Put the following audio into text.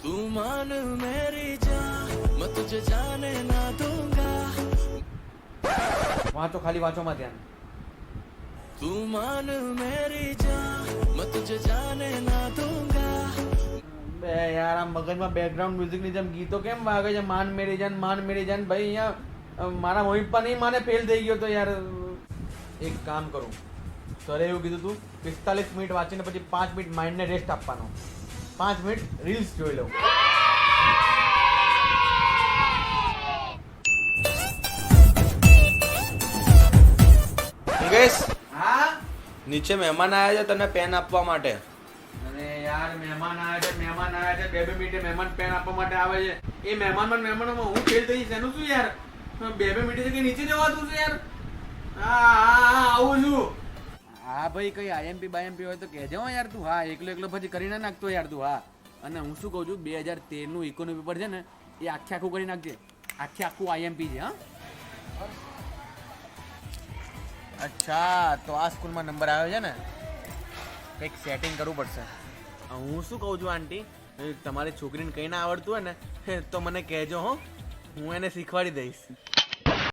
तू मान मेरी जान मैं तुझे जाने ना दूंगा વાંચો ખાલી વાંચોમાં ધ્યાન तू मान मेरी जान मैं तुझे जाने ना दूंगा બે યાર આ મગજમાં બેકગ્રાઉન્ડ મ્યુઝિકની જેમ ગીતો કેમ વાગે છે માન મેરી જાન માન મેરી જાન ભાઈ અહીંયા અ, મારા મમ્મી પપ્પા નહીં માને ફેલ થઈ ગયો તો યાર એક કામ કરું સરે એવું કીધું તું પિસ્તાલીસ મિનિટ વાંચીને પછી પાંચ મિનિટ માઇન્ડને રેસ્ટ આપવાનો પાંચ મિનિટ રીલ્સ જોઈ લઉં. હા? નીચે મહેમાન આવ્યા છે તને પેન આપવા માટે. અને યાર મહેમાન આવ્યા છે મહેમાન આવ્યા છે. બે બે મિનિટે મહેમાન પેન આપવા માટે આવે છે. એ મહેમાનમાં મહેમાનોમાં હું ફેલ થઈ જઈશ એનું શું યાર? બે બે મિનિટે કે નીચે જવાતું છે યાર? હા હા ભાઈ કઈ આઈએમપી બાઈએમપી હોય તો કહેજો હો યાર તું હા એકલો એકલો પછી કરી ના નાખતો યાર તું હા. અને હું શું કહું છું બે હજાર તેરનું ઇકોનોમી પેપર છે ને એ આખે આખું કરી નાખજે. આખે આખું આઈએમપી છે હા. અચ્છા તો આ સ્કૂલમાં નંબર આવ્યો છે ને? કંઈક સેટિંગ કરવું પડશે. હું શું કહું છું આંટી? તમારી છોકરીને કંઈ ના આવડતું હોય ને તો મને કહેજો હો. હું એને શીખવાડી દઈશ.